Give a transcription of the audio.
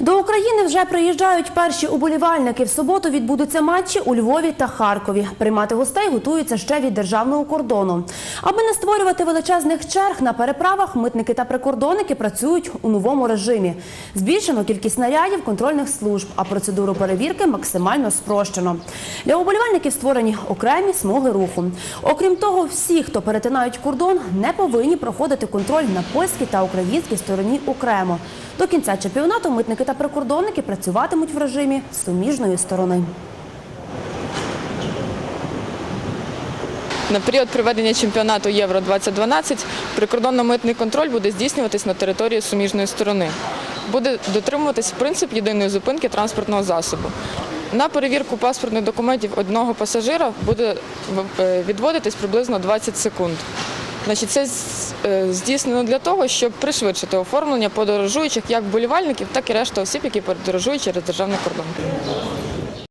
До України вже приїжджають перші уболівальники. В суботу відбудуться матчі у Львові та Харкові. Приймати гостей готуються ще від державного кордону. Аби не створювати величезних черг на переправах, митники та прикордонники працюють у новому режимі. Збільшено кількість нарядів контрольних служб, а процедуру перевірки максимально спрощено. Для уболівальників створені окремі смуги руху. Окрім того, всі, хто перетинають кордон, не повинні проходити контроль на польській та українській стороні окремо. До кінця чемпіонату митники та прикордонники працюватимуть в режимі суміжної сторони. На період проведення чемпіонату Євро 2012 прикордонно-митний контроль буде здійснюватись на території суміжної сторони. Буде дотримуватись принцип єдиної зупинки транспортного засобу. На перевірку паспортних документів одного пасажира буде е, відводитись приблизно 20 секунд. Значить, це е, здійснено для того, щоб пришвидшити оформлення подорожуючих як болівальників, так і решта осіб, які подорожують через державний кордон.